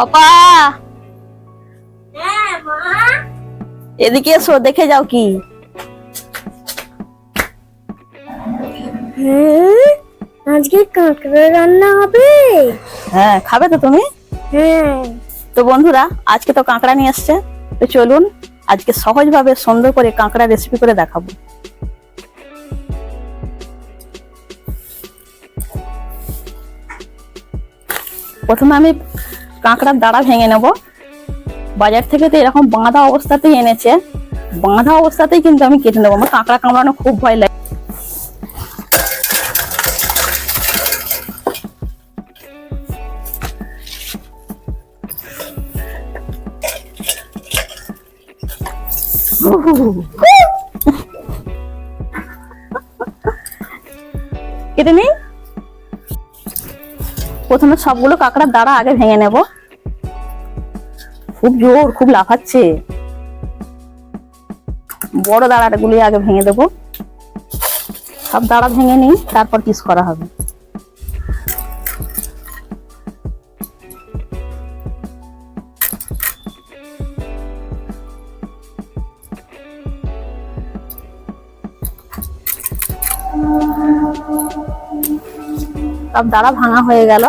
পাপা। হ্যাঁ এদিকে এসো দেখে যাও কি। হ্যাঁ আজকে কাঁকড়া রান্না হবে। হ্যাঁ খাবে তো তুমি? হ্যাঁ। তো বন্ধুরা আজকে তো কাঁকড়া নিয়ে আসছে তো চলুন আজকে সহজভাবে সুন্দর করে কাঁকড়া রেসিপি করে দেখাবো। প্রথমে আমি কাঁকড়ার দাঁড়া ভেঙে নেব। বাজার থেকে তো এরকম বাঁধা অবস্থাতেই এনেছে। বাঁধা অবস্থাতেই কিন্তু আমি কেটে নেব। আমার কাঁকড়া কামড়ানো খুব ভয় লাগে। কেটে নিই? প্রথমে সবগুলো কাঁকড়ার দাঁড়া, আগে ভেঙে নেব। খুব জোর, খুব লাফাচ্ছে। বড় দাঁড়াগুলি আগে ভেঙে দেব। সব দাঁড়া ভেঙে নিই, তারপর পিস করা হবে। সব দাঁড়া ভাঙা হয়ে গেল।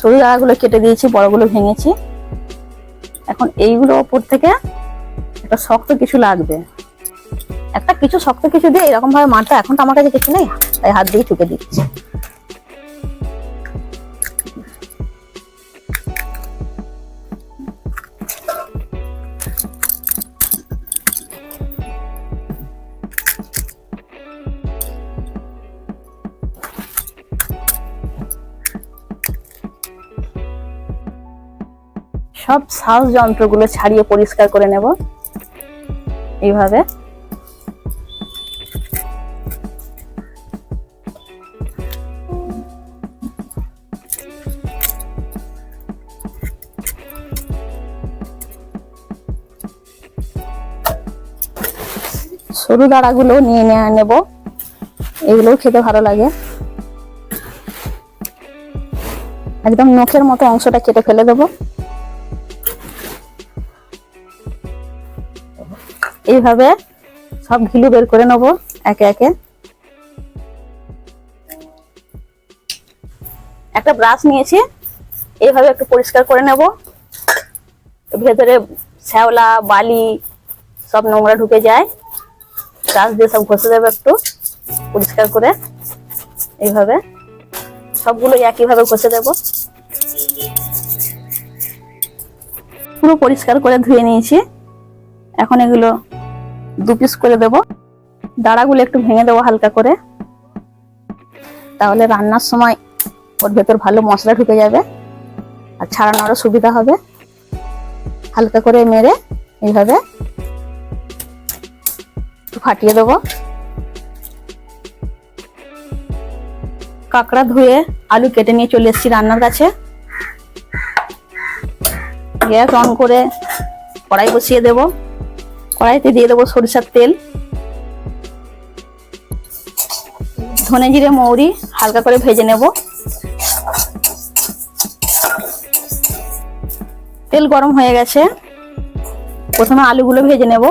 সরু দাঁড়াগুলো কেটে দিয়েছি, বড়গুলো ভেঙেছি। এখন এইগুলো ওপর থেকে একটা শক্ত কিছু লাগবে। একটা কিছু শক্ত কিছু দিয়ে এরকম ভাবে মারটা এখন তো আমার কাছে কিছু নেই, তাই হাত দিয়ে ঠুকে দিচ্ছি। সব শ্বাস যন্ত্রগুলো ছাড়িয়ে পরিষ্কার করে নেব। এইভাবে। সরু দাঁড়াগুলো নিয়ে নেব। এগুলোও খেতে ভালো লাগে। একদম নখের মতো অংশটা কেটে ফেলে দেবো। এইভাবে সব ঘিলু বের করে নেব একে একে। একটা ব্রাশ নিয়েছি, এইভাবে একটু পরিষ্কার করে নেব। ভেতরে শ্যাওলা, বালি, সব নোংরা ঢুকে যায়। ব্রাশ দিয়ে সব ঘষে দেবে একটু পরিষ্কার করে। এইভাবে সবগুলো একইভাবে ঘষে দেব। পুরো পরিষ্কার করে ধুয়ে নিয়েছি। এখন এগুলো দু পিস করে দেব। দাঁড়াগুলো একটু ভেঙে দেবো হালকা করে। তাহলে রান্নার সময় ওর ভেতর ভালো মশলা ঢুকে যাবে আর ছাড়ানোরও সুবিধা হবে। হালকা করে মেরে এইভাবে ফাটিয়ে দেবো। কাঁকড়া ধুয়ে আলু কেটে নিয়ে চলে এসেছি রান্নার কাছে। গ্যাস অন করে কড়াই বসিয়ে দেবো। কড়াইতে দিয়ে দেবো সরিষার তেল, ধনে জিরে, মৌরি হালকা করে ভেজে নেব। তেল গরম হয়ে গেছে, প্রথমে আলুগুলো ভেজে নেব।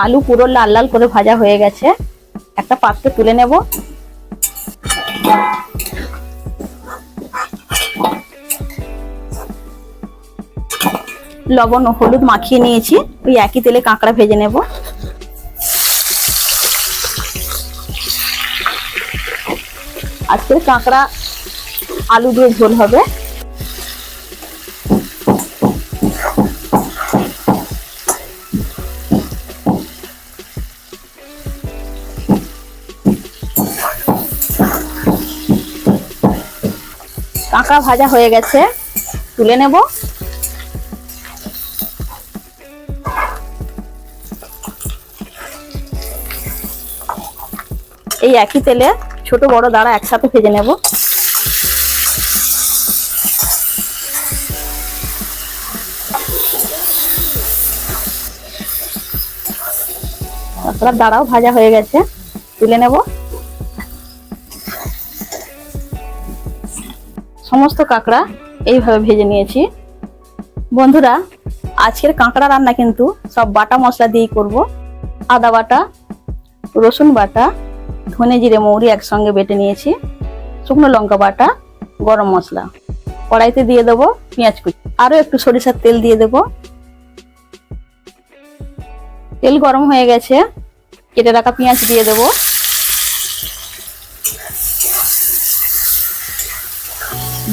আলু পুরো লাল লাল করে ভাজা হয়ে গেছে। একটা পাত্রে তুলে নেব। লবণ হলুদ মাখিয়ে নিয়েছি। ওই একই তেলে কাঁকড়া ভেজে নেব। আজকের কাঁকড়া আলু দিয়ে ঝোল হবে। কাঁকড়া ভাজা হয়ে গেছে। তুলে নেব। এই একই তেলে ছোট বড় দাঁড়া একসাথে ভেজে নেব। কাঁকড়ার দাঁড়াও, ভাজা হয়ে গেছে। তুলে নেব। সমস্ত কাঁকড়া এইভাবে ভেজে নিয়েছি। বন্ধুরা, আজকের কাঁকড়া রান্না কিন্তু সব বাটা মশলা দিয়েই করব। আদা বাটা, রসুন বাটা, ধনে জিরে মৌরি একসঙ্গে বেটে নিয়েছি। শুকনো লঙ্কা বাটা, গরম মশলা। কড়াইতে দিয়ে দেবো পেঁয়াজ কুচি। আরও একটু সরিষার তেল দিয়ে দেবো। তেল গরম হয়ে গেছে। কেটে রাখা পেঁয়াজ দিয়ে দেবো।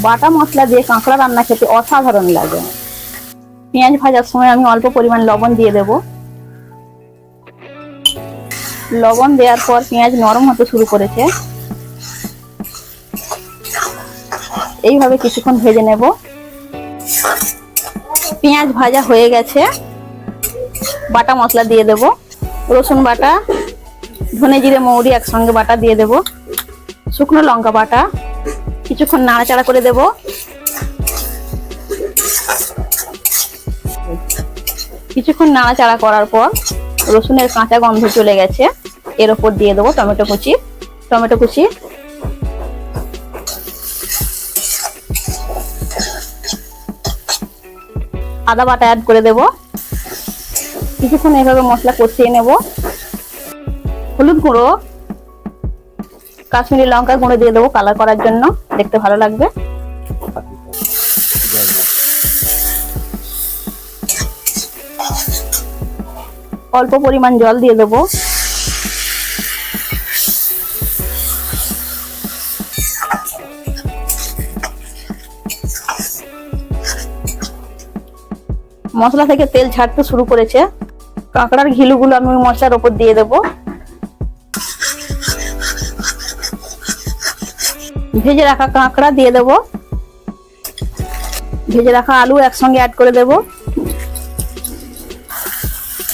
বাটা মশলা দিয়ে কাঁকড়া রান্না খেতে অসাধারণ লাগে। পেঁয়াজ ভাজার সময় আমি অল্প পরিমাণ লবণ দিয়ে দেব। লবণ দেওয়ার পর পেঁয়াজ নরম হতে শুরু করেছে। এইভাবে কিছুক্ষণ ভেজে নেব। পেঁয়াজ ভাজা হয়ে গেছে। বাটা মশলা দিয়ে দেব। রসুন বাটা, ধনে জিরে, মৌরি একসঙ্গে বাটা দিয়ে দেব। শুকনো লঙ্কা বাটা। কিছুক্ষণ নাড়াচাড়া করে দেব। কিছুক্ষণ নাড়াচাড়া করার পর রসুনের কাঁচা গন্ধ চলে গেছে। এর ওপর দিয়ে দেবো টমেটো কুচি। টমেটো কুচি। আদা বাটা অ্যাড করে দেব। কিছুক্ষণ এভাবে মশলা কষিয়ে নেব। হলুদ গুঁড়ো কাশ্মীরি লঙ্কা গুঁড়ো দিয়ে দেবো কালার করার জন্য। দেখতে ভালো লাগবে। অল্প পরিমাণ জল দিয়ে দেবো। মশলা থেকে তেল ছাড়তে শুরু করেছে। কাঁকড়ার ঘিলুগুলো আমি মশলার ওপর দিয়ে দেবো। ভেজে রাখা কাঁকড়া দিয়ে দেবো। ভেজে রাখা আলু একসঙ্গে অ্যাড করে দেব।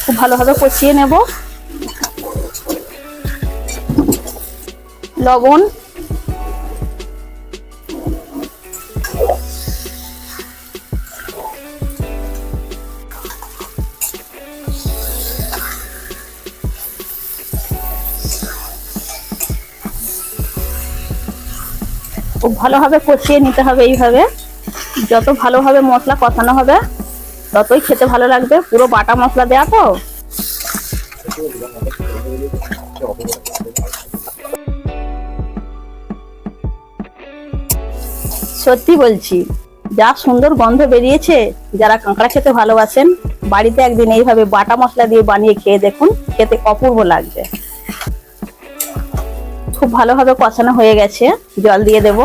খুব ভালোভাবে কষিয়ে নেব। লবণ খুব ভালোভাবে কষিয়ে নিতে হবে এইভাবে। যত ভালোভাবে মশলা কষানো হবে, ততই খেতে ভালো লাগবে। পুরো বাটা মশলা দেয়া তো। সত্যি বলছি, যা সুন্দর গন্ধ বেরিয়েছে, যারা কাঁকড়া খেতে ভালোবাসেন, বাড়িতে একদিন এইভাবে বাটা মশলা দিয়ে বানিয়ে খেয়ে দেখুন, খেতে অপূর্ব লাগবে। খুব ভালোভাবে কষানো হয়ে গেছে। জল দিয়ে দেব।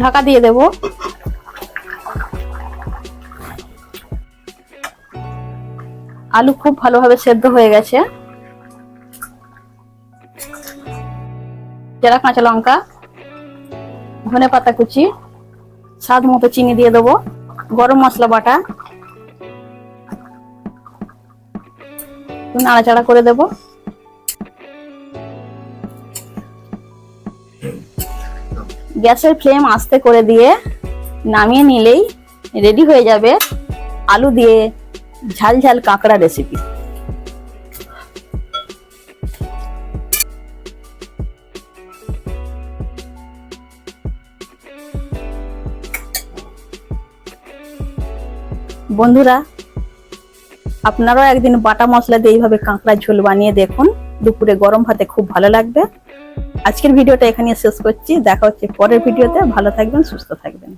ঢাকা দিয়ে দেব। আলু খুব ভালোভাবে সেদ্ধ হয়ে গেছে। যারা কাঁচা লঙ্কা ধনে পাতা কুচি স্বাদ মতো চিনি দিয়ে দেবো। গরম মশলা বাটা। নাড়াচাড়া করে দেব। গ্যাসের ফ্লেম আস্তে করে দিয়ে নামিয়ে নিলেই রেডি হয়ে যাবে আলু দিয়ে ঝাল ঝাল কাঁকড়া রেসিপি বন্ধুরা, আপনারাও একদিন বাটা মশলা দিয়ে এইভাবে কাঁকড়ার ঝোল বানিয়ে দেখুন। দুপুরে গরম ভাতে খুব ভালো লাগবে। আজকের ভিডিওটা এখানে শেষ করছি। দেখা হচ্ছে পরের ভিডিওতে। ভালো থাকবেন, সুস্থ থাকবেন।